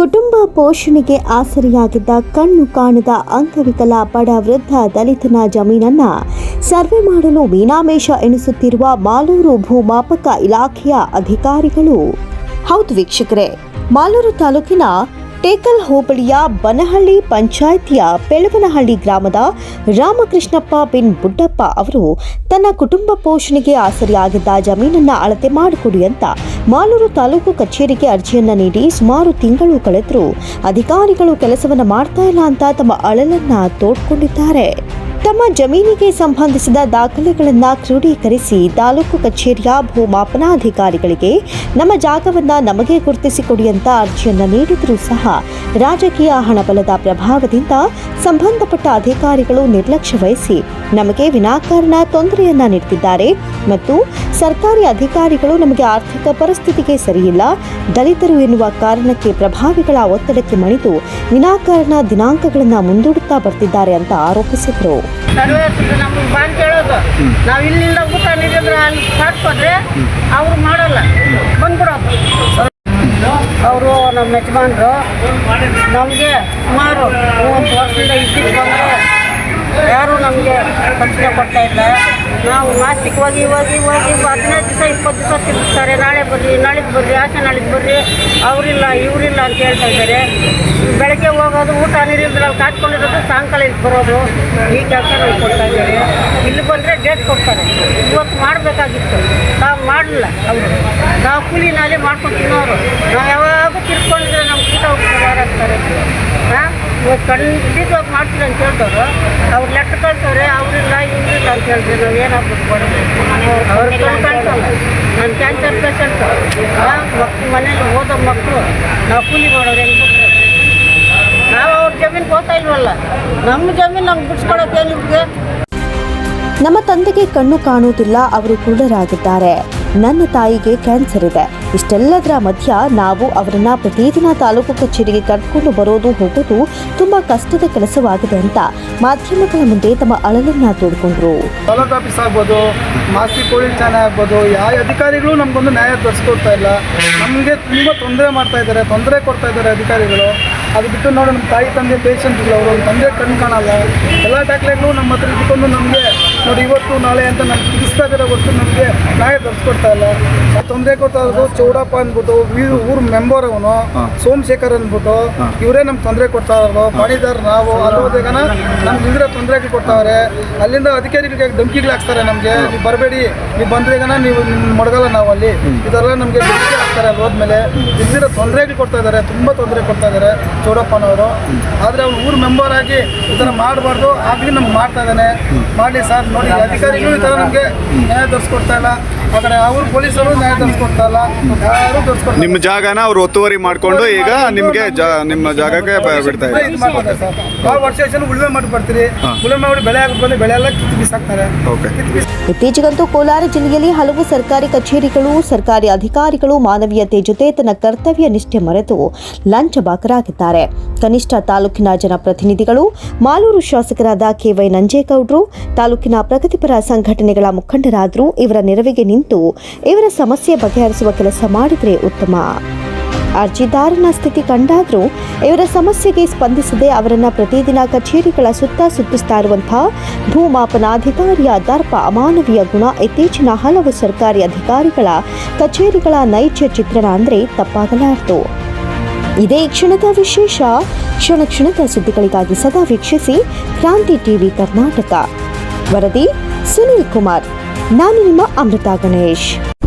ಕುಟುಂಬ ಪೋಷಣೆಗೆ ಆಸರೆಯಾಗಿದ್ದ ಕಣ್ಣು ಕಾಣದ ಅಂಗವಿಕಲ ಬಡ ವೃದ್ಧ ದಲಿತನ ಜಮೀನನ್ನ ಸರ್ವೆ ಮಾಡಲು ಮೀನಾಮೇಷ ಎಣಿಸುತ್ತಿರುವ ಮಾಲೂರು ಭೂಮಾಪಕ ಇಲಾಖೆಯ ಅಧಿಕಾರಿಗಳು. ಹೌದು ವೀಕ್ಷಕರೇ, ಮಾಲೂರು ತಾಲೂಕಿನ ಟೇಕಲ್ ಹೋಬಳಿಯ ಬನಹಳ್ಳಿ ಪಂಚಾಯಿತಿಯ ಪೆಳವನಹಳ್ಳಿ ಗ್ರಾಮದ ರಾಮಕೃಷ್ಣಪ್ಪ ಬಿನ್ ಬುಡ್ಡಪ್ಪ ಅವರು ತನ್ನ ಕುಟುಂಬ ಪೋಷಣೆಗೆ ಆಸರೆಯಾಗಿದ್ದ ಜಮೀನನ್ನು ಅಳತೆ ಮಾಡಿಕೊಡಿ ಅಂತ ಮಾಲೂರು ತಾಲೂಕು ಕಚೇರಿಗೆ ಅರ್ಜಿಯನ್ನು ನೀಡಿ ಸುಮಾರು ತಿಂಗಳು ಕಳೆದರೂ ಅಧಿಕಾರಿಗಳು ಕೆಲಸವನ್ನು ಮಾಡ್ತಾ ಇಲ್ಲ ಅಂತ ತಮ್ಮ ಅಳಲನ್ನ ತೋಡ್ಕೊಂಡಿದ್ದಾರೆ. ತಮ್ಮ ಜಮೀನಿಗೆ ಸಂಬಂಧಿಸಿದ ದಾಖಲೆಗಳನ್ನು ಕ್ರೋಢೀಕರಿಸಿ ತಾಲೂಕು ಕಚೇರಿಯ ಭೂಮಾಪನಾಧಿಕಾರಿಗಳಿಗೆ ನಮ್ಮ ಜಾಗವನ್ನು ನಮಗೆ ಗುರುತಿಸಿಕೊಡಿ ಅಂತ ಅರ್ಜಿಯನ್ನು ನೀಡಿದರೂ ಸಹ ರಾಜಕೀಯ ಹಣಬಲದ ಪ್ರಭಾವದಿಂದ ಸಂಬಂಧಪಟ್ಟ ಅಧಿಕಾರಿಗಳು ನಿರ್ಲಕ್ಷ್ಯ ವಹಿಸಿ ನಮಗೆ ವಿನಾಕಾರಣ ತೊಂದರೆಯನ್ನ ನೀಡುತ್ತಿದ್ದಾರೆ ಮತ್ತು ಸರ್ಕಾರಿ ಅಧಿಕಾರಿಗಳು ನಮಗೆ ಆರ್ಥಿಕ ಪರಿಸ್ಥಿತಿಗೆ ಸರಿಯಿಲ್ಲ. ದಲಿತರು ಎನ್ನುವ ಕಾರಣಕ್ಕೆ ಪ್ರಭಾವಿಗಳ ಒತ್ತಡಕ್ಕೆ ಮಣಿದು ವಿನಾಕಾರಣ ದಿನಾಂಕಗಳನ್ನು ಮುಂದೂಡುತ್ತಾ ಬರ್ತಿದ್ದಾರೆ ಅಂತ ಆರೋಪಿಸಿದರು. ಅವರು ನಮ್ಮ ಯಜಮಾನರು ನಮಗೆ ಸುಮಾರು ಮೂವತ್ತು ವರ್ಷದಿಂದ ಇದ್ದಿದ್ದು ಬಂದರೆ ಯಾರೂ ನಮಗೆ ಪಂಚನೆ ಕೊಡ್ತಾ ಇಲ್ಲ. ನಾವು ಮಾಸಿಕ ಹೋಗಿ ಹೋಗಿ ಹದಿನೈದು ದಿವಸ, ಇಪ್ಪತ್ತು ದಿವಸ ತಿರುಗಿಸ್ತಾರೆ ನಾಳೆ ಬರ್ರಿ ನಾಳಿದ್ದು ಬರ್ರಿ, ಆಚೆ ನಾಳಿದ್ದು ಬರ್ರಿ. ಅವರಿಲ್ಲ, ಇವರಿಲ್ಲ ಅಂತ ಹೇಳ್ತಾ ಇದ್ದಾರೆ. ಬೆಳಗ್ಗೆ ಹೋಗೋದು ಊಟ ನೀರಿದ್ರೆ ನಾವು ಕಾಯ್ಕೊಂಡಿರೋದು, ಸಾಯಂಕಾಲ ಇಲ್ಲಿ ಬರೋದು. ಈ ಕೆಲಸ ನಾವು ಕೊಡ್ತಾ ಇದ್ದಾರೆ. ಇಲ್ಲಿ ಬಂದರೆ ಡೇಟ್ ಕೊಡ್ತಾರೆ. ಇವತ್ತು ಮಾಡಬೇಕಾಗಿತ್ತು. ನಾವು ಮಾಡಲಿಲ್ಲ. ಅವರು ನಾವು ಕೂಲಿ ನಾಳೆ ಮಾಡ್ಕೊಂಡು ತಿನ್ನೋರು. ನಾವು ಯಾವಾಗ ತಿರ್ಕೊಂಡಿದ್ರೆ ನಮ್ಗೆ ಊಟ ಹೋಗ್ತಾರೆ ಯಾರಾಗ್ತಾರೆ ಹಾಂ? ಇವತ್ತು ಖಂಡಿತವಾಗಿ ಮಾಡ್ತೀವಿ ಅಂತ ಹೇಳ್ತಾರೆ ಅವ್ರು ಲೆಕ್ಕ ಕಳ್ಸವ್ರೆ ಅವರಿಲ್ಲ, ಇವರಿಲ್ಲ ಅಂತ ಹೇಳ್ತೀವಿ ನಾವು ಏನಾಗ್ಬೇಕು ಅವ್ರು ಕಳ್ಸಲ್ಲ ನಾನು ಕ್ಯಾನ್ಸರ್ ಪೇಷಂಟ್ ಮಕ್ಕಳು ಮನೇಲಿ ಓದೋ ಮಕ್ಕಳು ನಾವು ಕೂಲಿ ಮಾಡೋರು ಹೆಂಗೆ ನಾವು ಅವ್ರ ಜಮೀನು ಹೋಗ್ತಾ ಇಲ್ವಲ್ಲ? ನಮ್ಮ ಜಮೀನು ನಮ್ಗೆ ಬಿಡ್ಸ್ಕೊಳಕ್ಕೆ ನಿಮಗೆ ನಮ್ಮ ತಂದೆಗೆ ಕಣ್ಣು ಕಾಣುವುದಿಲ್ಲ, ಅವರು ಕುರುಡರಾಗಿದ್ದಾರೆ. ನನ್ನ ತಾಯಿಗೆ ಕ್ಯಾನ್ಸರ್ ಇದೆ. ಇಷ್ಟೆಲ್ಲದರ ಮಧ್ಯ ನಾವು ಅವರನ್ನ ಪ್ರತಿದಿನ ತಾಲೂಕು ಕಚೇರಿಗೆ ಕರ್ಕೊಂಡು ಬರೋದು ಹೋಗೋದು ತುಂಬಾ ಕಷ್ಟದ ಕೆಲಸವಾಗಿದೆ ಅಂತ ಮಾಧ್ಯಮಗಳ ಮುಂದೆ ತಮ್ಮ ಅಳಲನ್ನ ತೋಡ್ಕೊಂಡ್ರು. ತಾಲೂಕು ಆಫೀಸ್ ಆಗ್ಬೋದು ಮಾಸ್ತಿ ಪೊಲೀಸ್ ಠಾಣೆ ಆಗ್ಬೋದು ಯಾವ ಅಧಿಕಾರಿಗಳು ನಮಗೊಂದು ನ್ಯಾಯ ತೋರಿಸ್ಕೊಡ್ತಾ ಇಲ್ಲ. ನಮಗೆ ತುಂಬ ತೊಂದರೆ ಮಾಡ್ತಾ ಇದ್ದಾರೆ ತೊಂದರೆ ಕೊಡ್ತಾ ಇದ್ದಾರೆ ಅಧಿಕಾರಿಗಳು. ಅದು ಬಿಟ್ಟು ನೋಡಿ ನಮ್ಮ ತಾಯಿ ತಂದೆ ಪೇಷಂಟ್ಗಳು ಅವರು ತಂದೆ ಕಣ್ಣು ಕಾಣಲ್ಲ. ಎಲ್ಲ ದಾಖಲೆಗಳು ನಮ್ಮ ಹತ್ರ ಇಟ್ಕೊಂಡು ನಮಗೆ ನೋಡಿ ಇವತ್ತು ನಾಳೆ ಅಂತ ನಮ್ಗೆ ತಿಳಿಸ್ತಾ ಇದ್ದಾರೆ ಹೊರತು ನಮಗೆ ನ್ಯಾಯ ತರಿಸ್ಕೊಡ್ತಾ ಇಲ್ಲ. ತೊಂದರೆ ಕೊಡ್ತಾ ಇರೋದು ಚೌಡಪ್ಪ ಅಂದ್ಬಿಟ್ಟು ವೀರು ಊರು ಮೆಂಬರ್ ಅವನು ಸೋಮಶೇಖರ್ ಅಂದ್ಬಿಟ್ಟು ಇವರೇ ನಮ್ಗೆ ತೊಂದರೆ ಕೊಡ್ತಾ ಇರೋದು ಮಾಡಿದಾರ ನಾವು ಅಲ್ಲೋದೇಗನ ನಮ್ಗೆ ಇದ್ರೆ ತೊಂದರೆಗಳು ಕೊಡ್ತಾವ್ರೆ. ಅಲ್ಲಿಂದ ಅಧಿಕಾರಿಗಳಿಗೆ ಧಮಕಿಗಳು ಹಾಕ್ತಾರೆ ನಮಗೆ? ನೀವು ಬರಬೇಡಿ ನೀವು ಬಂದ್ರೆಗನ ನೀವು ಮಡಗಲ್ಲ ನಾವು ಅಲ್ಲಿ. ಇದೆಲ್ಲ ನಮಗೆ ಬೆಂಕಿ ಹಾಕ್ತಾರೆ ಅಲ್ಲಿ ಹೋದ್ಮೇಲೆ. ಇಲ್ದಿರೋ ತೊಂದರೆಗಳು ಕೊಡ್ತಾ ಇದ್ದಾರೆ ತುಂಬ ತೊಂದರೆ ಕೊಡ್ತಾ ಇದ್ದಾರೆ ಚೌಡಪ್ಪನವರು. ಆದರೆ ಅವ್ರು ಊರು ಮೆಂಬರ್ ಆಗಿ ಈ ಥರ ಮಾಡಬಾರ್ದು ಆಗಲಿ ನಮ್ಗೆ ಮಾಡ್ತಾ ಇದ್ದಾನೆ ಮಾಡಲಿ ಸರ್ ನೋಡಿ ಅಧಿಕಾರಿಗಳು ಈ ಥರ ನಮಗೆ ನ್ಯಾಯ ತರಿಸ್ಕೊಡ್ತಾ ಇಲ್ಲ. ಆ ಕಡೆ ಅವ್ರು ಪೊಲೀಸರು ನ್ಯಾಯ ತರಿಸ್ಕೊಡ್ತಾ ಇಲ್ಲ. ಯಾರು ತರಿಸ್ಕೊಡ್ತಾರೆ ನಿಮ್ಮ ಜಾಗನ ಅವ್ರು ಒತ್ತುವರಿ ಮಾಡಿಕೊಂಡು ಈಗ ನಿಮಗೆ ಜಾ ನಿಮ್ಮ ಜಾಗಕ್ಕೆ ಬಿಡ್ತಾ ಇದ್ದಾರೆ. ಇದು ಮಾಡ್ತಾರೆ ಸರ್. ಭಾಳ ವರ್ಷ ವರ್ಷ ಉಳುಮೆ ಮಾಡಿ ಬರ್ತೀರಿ ಉಳುಮೆ ಮಾಡಿ ಬೆಳೆ ಹಾಕಿ ಬಂದು ಬೆಳೆ ಎಲ್ಲ ಕಿತ್ತು ಬಿಸಾಕ್ತಾರೆ ಓಕೆ. ಕಿತ್ತು ಬಿಸಿ ಇತ್ತೀಚೆಗಂತೂ ಕೋಲಾರ ಜಿಲ್ಲೆಯಲ್ಲಿ ಹಲವು ಸರ್ಕಾರಿ ಕಚೇರಿಗಳು, ಸರ್ಕಾರಿ ಅಧಿಕಾರಿಗಳು ಮಾನವೀಯತೆ ಜೊತೆ ತನ್ನ ಕರ್ತವ್ಯ ನಿಷ್ಠೆ ಮರೆತು ಲಂಚ ಬಾಕರಾಗಿದ್ದಾರೆ. ಕನಿಷ್ಠ ತಾಲೂಕಿನ ಜನಪ್ರತಿನಿಧಿಗಳು, ಮಾಲೂರು ಶಾಸಕರಾದ ಕೆವೈ ನಂಜೇಗೌಡರು, ತಾಲೂಕಿನ ಪ್ರಗತಿಪರ ಸಂಘಟನೆಗಳ ಮುಖಂಡರಾದರೂ ಇವರ ನೆರವಿಗೆ ನಿಂತು, ಇವರ ಸಮಸ್ಯೆ ಬಗೆಹರಿಸುವ ಕೆಲಸ ಮಾಡಿದರೆ ಉತ್ತಮ. ಅರ್ಜಿದಾರನ ಸ್ಥಿತಿ ಕಂಡಾದರೂ ಇವರ ಸಮಸ್ಯೆಗೆ ಸ್ಪಂದಿಸದೆ ಅವರನ್ನು ಪ್ರತಿದಿನ ಕಚೇರಿಗಳ ಸುತ್ತ ಸುತ್ತಿಸ್ತಾ ಇರುವಂತಹ ಭೂಮಾಪನಾಧಿಕಾರಿಯ ದರ್ಪ ಅಮಾನವೀಯ ಗುಣ ಇತ್ತೀಚಿನ ಹಲವು ಸರ್ಕಾರಿ ಅಧಿಕಾರಿಗಳ ಕಚೇರಿಗಳ ನೈಜ ಚಿತ್ರಣ ಅಂದರೆ ತಪ್ಪಾಗಲಾರದು. ಇದೇ ಕ್ಷಣದ ವಿಶೇಷ. ಕ್ಷಣ ಕ್ಷಣದ ಸುದ್ದಿಗಳಿಗಾಗಿ ಸದಾ ವೀಕ್ಷಿಸಿ ಕ್ರಾಂತಿ ಟಿವಿ ಕರ್ನಾಟಕ. ವರದಿ ಸುನಿಲ್ ಕುಮಾರ್. ನಾನು ನಿಮ್ಮ ಅಮೃತ ಗಣೇಶ್.